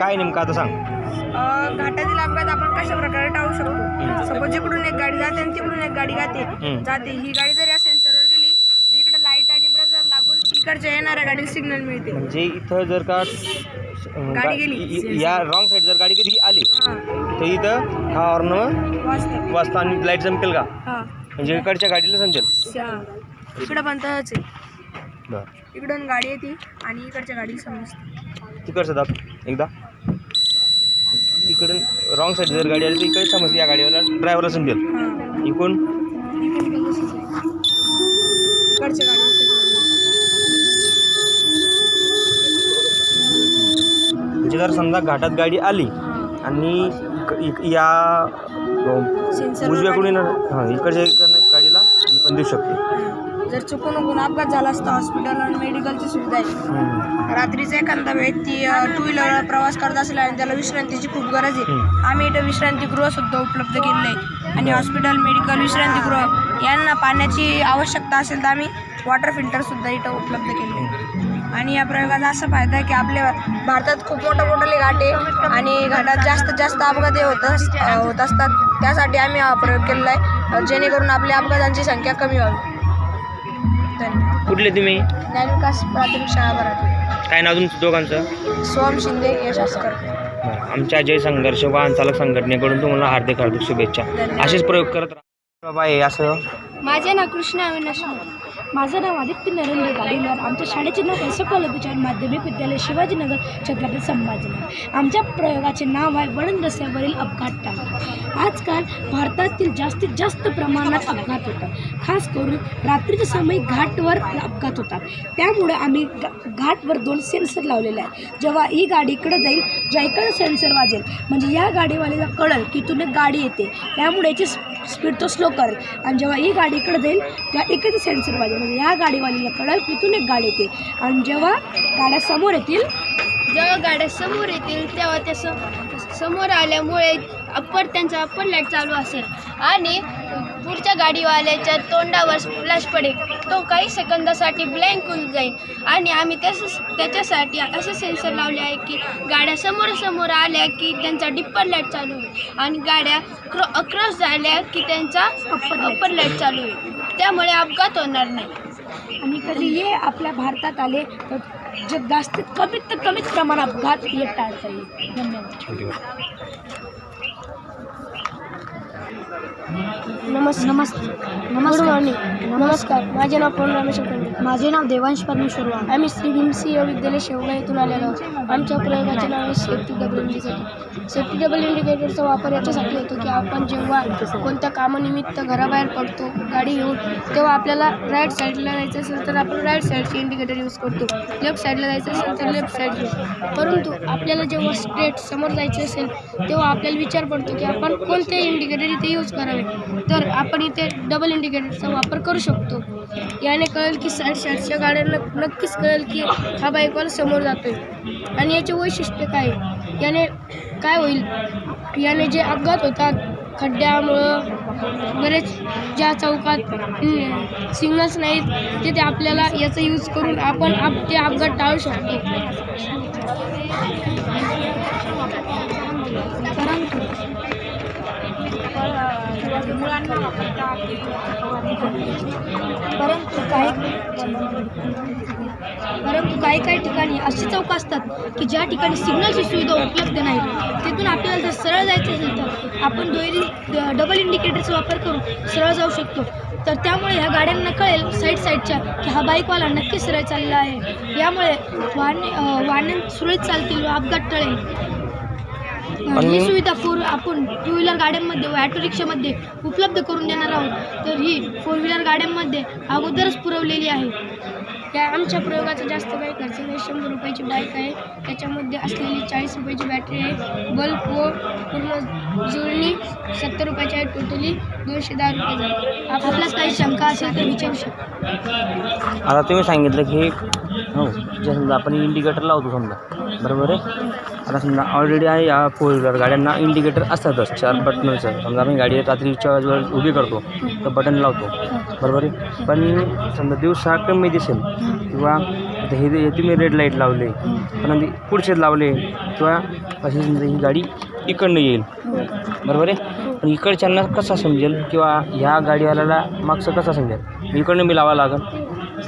काय नेमकं आता सांग. अ, घाटातील अपघात आपण कशा प्रकारे टाळू शकतो? सपोज इकडून एक गाडी जाते आणि तिकडून एक गाडी जाते. जाते. ही गाडी जर या सेन्सरवर गेली तर इकडे लाइट आणि ब्रजर लागून इकडच्या येणाऱ्या गाडीला सिग्नल मिळते. म्हणजे इथं जर का गा- गेली. इ- इ- या रॉंग साईड जर गाडी कधी आली हां. तर इथं हा हॉर्न वाजतं. वाजता आणि लाइट चमकेल का? हां. म्हणजे इकडच्या गाडीला समजेल हां. इकडं पण तसंच आहे. बरं. इकडून गाडी येते आणि इकडच्या गाडीला समजते. तिकडचं दाब एकदा. तिकडून रॉंग साईड जर गाडी आली तर इकडे समजते या गाडीवाला ड्रायव्हरला समजेल इकडून इकडून? इकडच्या म्हणजे जर समजा घाटात गाडी आली आणि इक- या सेन्सरवर उजव्याकडून हां इकडच्या इकडनं गाडीला ही पण देऊ शकते. जर चुकून चुकून अपघात झाला असता हॉस्पिटल आणि मेडिकलची सुविधा आहे. रात्रीचा एखादा व्यक्ती टू व्हीलर प्रवास करत असेल आणि त्याला विश्रांतीची खूप गरज आहे. आम्ही इथं विश्रांतीगृह सुद्धा उपलब्ध केलेलं आहे. आणि हॉस्पिटल मेडिकल विश्रांतीगृह यांना पाण्याची आवश्यकता असेल तर आम्ही वॉटर फिल्टर सुद्धा इथं उपलब्ध केले आहे. आणि या प्रयोगाचा असा फायदा आहे की आपल्या भारतात खूप मोठा मोठाले घाट आहे आणि घाटात जास्तीत जास्त अपघात होत होत असतात. त्यासाठी आम्ही हा प्रयोग केलेला आहे जेणेकरून आपल्या अपघातांची संख्या कमी व्हावी. कुठले तुम्ही? ज्ञानविकास प्राथमिक शाळा भरात काय नाव तुमचं दोघांचं? सोहम शिंदे यश आस्कर. बरं आमच्या अजय संघर्ष वाहन चालक संघटनेकडून तुम्हाला हार्दिक हार्दिक शुभेच्छा. असेच प्रयोग करत राहा. बाबा हे असं? माझे नाव कृष्ण अविनाश माझं नाव आदित्य नरेंद्र गाडीलर आमच्या शाळेचे नाव एसोपल विचार माध्यमिक विद्यालय शिवाजीनगर छत्रपती संभाजीनगर. आमच्या प्रयोगाचे नाव आहे वळण रस्त्यावरील अपघात टाळा आजकाल भारतातील जास्तीत जास्त प्रमाणात अपघात होतात. खास करून रात्रीच्या समयी घाटवर अपघात होतात. त्यामुळे आम्ही घाटवर दोन सेन्सर लावलेले आहेत. जेव्हा ही गाडी इकडं जाईल ज्या इकडं सेन्सर वाजेल म्हणजे या गाडीवाल्याला कळेल की तुला एक गाडी येते. त्यामुळे याची स्पीड तो स्लो करेल. आणि जेव्हा ही गाडी इकडे जाईल तेव्हा इकडे सेन्सर वाजेल. म्हणजे या गाडीवाल्याला कळेल की इथून एक गाडी येते. आणि जेव्हा गाड्या समोर येतील जेव्हा गाड्या समोर येतील तेव्हा ते स- समोर आल्यामुळे अप्पर त्यांचा अप्पर लाइट चालू असेल. आणि पुढच्या गाडीवाल्याच्या तोंडावर फ्लॅश पडेल. तो काही सेकंदासाठी ब्लँक होऊन जाईल. आणि आम्ही त्यास त्याच्यासाठी असे सेन्सर लावले आहे की गाड्या समोर समोर आल्या की त्यांचा डिप्पर लाइट चालू होईल. आणि गाड्या क्रॉ क्रॉस झाल्या की त्यांचा अप्पर लाइट चालू होईल. त्यामुळे अपघात होणार नाही. आणि कधी हे आपल्या भारतात आले तर जे जास्त कमीत कमीत प्रमाणात अपघात हे टाळता येईल. धन्यवाद. नमस् नमस् गुड मॉर्निंग नमस्कार. माझे नाव पवन रमेश पंडित माझे नाव देवांश परमेश्वर आम्ही श्री भीमसी विद्यालय शेवगा येथून आलेलो आहोत. आमच्या प्रयोगाचे नाव आहे safety double indicator safety double इंडिकेटरचा वापर याच्यासाठी होतो की आपण जेव्हा कोणत्या कामानिमित्त घराबाहेर पडतो गाडी घेऊन तेव्हा आपल्याला राईट साईडला जायचं असेल तर आपण राईट साईडचे इंडिकेटर यूज करतो. लेफ्ट साईडला जायचं असेल तर लेफ्ट साईड परंतु आपल्याला जेव्हा स्ट्रेट समोर जायचे असेल तेव्हा आपल्याला विचार पडतो की आपण कोणते इंडिकेटर इथे यूज करावे. तर आपण इथे डबल इंडिकेटरचा वापर करू शकतो. याने कळेल की साईड गाड्या गाड्यांना नक्कीच कळेल की हा बाईकवाला समोर जातोय. आणि याचे वैशिष्ट्य काय? याने काय होईल? याने जे अपघात होतात खड्ड्यामुळं बरेच ज्या चौकात सिग्नल्स नाहीत तिथे आपल्याला याचा यूज करून आपण आप ते अपघात टाळू शकतो. परंतु काही परंतु काही काही ठिकाणी अशी चौक असतात की ज्या ठिकाणी सिग्नलची सुविधा उपलब्ध नाही तिथून आपल्याला जर सरळ जायचं असेल तर आपण दोरी डबल इंडिकेटरचा वापर करून सरळ जाऊ शकतो. तर त्यामुळे ह्या गाड्यांना कळेल साईड साईडच्या की हा बाईकवाला नक्की सरळ चाललेला आहे. यामुळे वाहने अं, वाहने सुरळीत चालतील व अपघात टळेल. आणि- ही सुविधा फोर आपण टू व्हीलर गाड्यांमध्ये व ॲटो रिक्षामध्ये उपलब्ध करून देणार आहोत. तर ही फोर व्हीलर गाड्यांमध्ये अगोदरच पुरवलेली आहे. या आमच्या प्रयोगाचा जास्त काही खर्च नाही. शंभर रुपयाची बाईक आहे. त्याच्यामध्ये असलेली चाळीस रुपयाची बॅटरी आहे. बल्ब व पूर्ण जुळणी सत्तर रुपयाची आहे टोटली दोनशे दहा रुपये झाले. आपल्यास काही शंका असेल तर विचारू शकता. आता तुम्ही सांगितलं की हो जे समजा आपण इंडिकेटर लावतो समजा. बरोबर आहे? आता समजा ऑलरेडी आहे या फोर व्हीलर गाड्यांना इंडिकेटर असतातच चार बटनचं समजा आम्ही गाडी रात्रीच्या वेळेस उभी करतो तर बटन लावतो. बरोबर आहे? पण समजा दिवसा कमी दिसेल किंवा हे हे तुम्ही रेड लाइट लावले पण पुढचे लावले किंवा अशी समजा ही गाडी इकडनं येईल. बरोबर आहे? पण इकडच्यांना कसा समजेल किंवा ह्या गाडीवाल्याला मागचं कसा समजेल? इकडनं मी लावा लागेल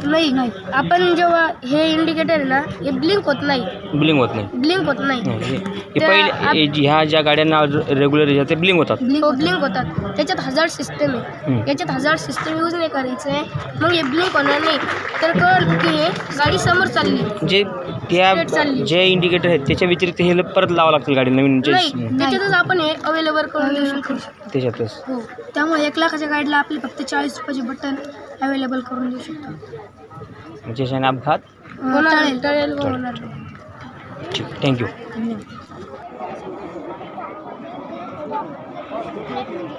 नाही नाही. आपण जेव्हा हे इंडिकेटर आहे ना हे ब्लिंक होत नाही. ब्लिंक होत नाही. ब्लिंक होत नाही. हे हे पहिले हे ह्या ज्या गाड्यांना रेग्युलर येतात ते ब्लिंक होतात. हो ब्लिंक होतात. त्याच्यात हजार सिस्टम आहे. याच्यात हजार सिस्टम यूज नाही करायचं. आहे मग हे ब्लिंक होणार नाही. तर कळ की हे गाडी समोर चालली. जे त्या Straight चालली. जे इंडिकेटर आहेत त्याच्या व्यतिरिक्त हे परत लावावं लागतील गाडी नवीन जे नाही त्याच्यातच आपण हे अवेलेबल करून देऊ शकतो. त्याच्यातच. हो. त्यामुळे एक लाखाच्या गाडीला आपली फक्त चाळीस रुपयाचे बटन अवेलेबल करून देऊ शकतो. म्हणजे अपघात होणार. थँक्यू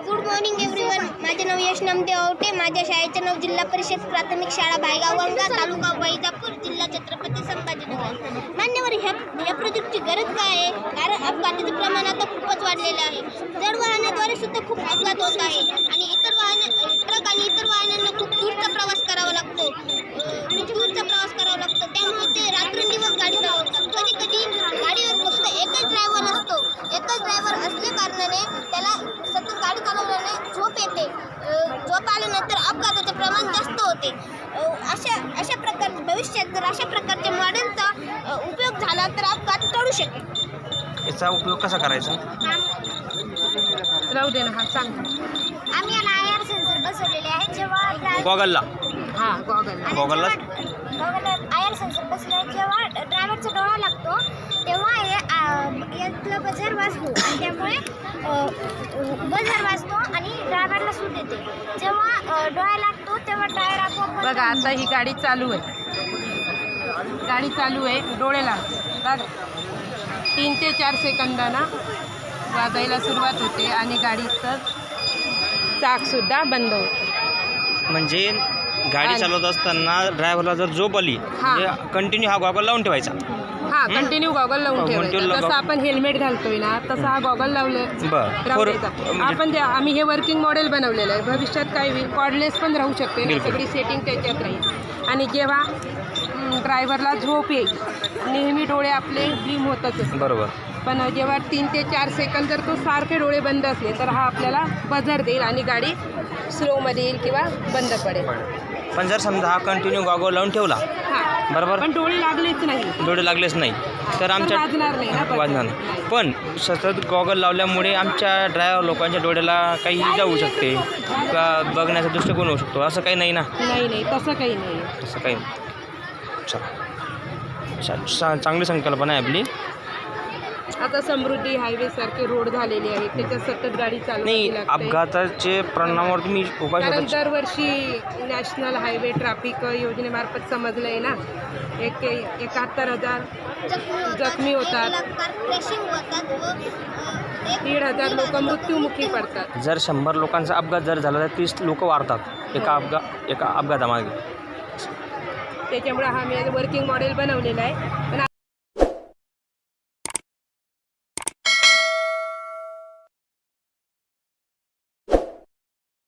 गुड मॉर्निंग एव्हरीवन माझे नाव यश नामदेव आवटे. माझ्या शाळेचे नाव जिल्हा परिषद प्राथमिक शाळा भायगाव गंगा तालुका वैजापूर जिल्हा छत्रपती संभाजीनगर. मान्यवर ह्या या प्रोजेक्टची गरज काय आहे? कारण अपघाताचे प्रमाण आता खूपच वाढलेले आहे. जड वाहनाद्वारे सुद्धा खूप अपघात होत आहे. आणि ट्रक आणि इतर वाहनांना खूप दूरचा प्रवास करावा लागतो. म्हणजे दूरचा प्रवास करावा लागतो. त्यामुळे ते रात्रंदिवस गाडी चालवतात. कधी कधी गाडीवर फक्त एकच ड्रायव्हर असतो. एकच ड्रायव्हर असल्या कारणाने त्याला सतत गाडी चालवल्याने झोप येते. झोप आल्यानंतर अपघाताचे प्रमाण जास्त होते. अशा अशा प्रकार भविष्यात जर अशा प्रकारच्या मॉडेलचा उपयोग झाला तर अपघात टळू शकेल. याचा उपयोग कसा करायचा? राहू दे ना हा सांग. आम्ही याला बसवलेले आहेत. जेव्हा गॉगलला हा गॉगल गॉगलला? जेव्हा गॉगलला आय आर सेन्सर बसले जेव्हा ड्रायव्हरचा डोळा लागतो तेव्हा हे यातलं वाजतो. आणि त्यामुळे वाजतो आणि ड्रायव्हरला सूट येते. जेव्हा अ, डोळा लागतो तेव्हा आपोआप बघा आता ही गाडी चालू आहे. गाडी चालू आहे. डोळे बघा. तीन ते चार सेकंदांना वाजायला सुरुवात होते आणि गाडीचं चाकसुद्धा बंद होतं. म्हणजे गाडी आणि- चालवत असताना ड्रायव्हरला जर झोप आली हा. म्हणजे कंटिन्यू हा गॉगल लावून ठेवायचा. हा कंटिन्यू गॉगल लावून ठेवायचा. जसं आपण हेल्मेट घालतोय ना तसं हा गॉगल लावले बरं. राहू. म्हणजे- आपण जे आम्ही हे वर्किंग मॉडेल बनवलेलं आहे. भविष्यात काय होईल? कॉर्डलेस पण राहू शकते ना. बिलकुल. सगळी सेटिंग त्याच्यात राहील. आणि जेव्हा ड्रायव्हरला झोप येईल नेहमी डोळे आपले ब्लिम होतच असतात. बरोबर. पण जेव्हा तीन ते चार सेकंद जर तो सारखे डोळे बंद असले तर हा आपल्याला बजर देईल आणि गाडी स्लोमध्ये येईल किंवा बंद पडेल. पण जर समजा हा कंटिन्यू गॉगल लावून ठेवला बरोबर? पण डोळे लागलेच नाही. डोळे लागलेच नाही. तर आमच्या वाजणार नाही ना वाजणार नाही. पण सतत गॉगल लावल्यामुळे आमच्या ड्रायव्हर लोकांच्या डोळ्याला काही जाऊ शकते. किंवा बघण्याचा दृष्टिकोन होऊ शकतो. असं काही नाही ना? नाही नाही. तसं काही नाही. असं काही नाही. चला. चांगली संकल्पना आहे आपली. आता समृद्धी हायवे सारखे रोड झालेले आहेत त्याच्यात सतत गाडी नाही अपघाताचे परिणामावर तुम्ही उपाय कारण शोधा दरवर्षी नॅशनल हायवे ट्रॅफिक योजनेमार्फत समजलं आहे ना. एक एकाहत्तर हजार जखमी होतात. क्रॅशिंग होतात व अ, एक दीड हजार लोक मृत्युमुखी पडतात. जर शंभर लोकांचा अपघात जर झाला तर तीस लोक वारतात. एका अपघात एका अपघातामागे. त्याच्यामुळे हा मी वर्किंग मॉडेल बनवलेला आहे. पण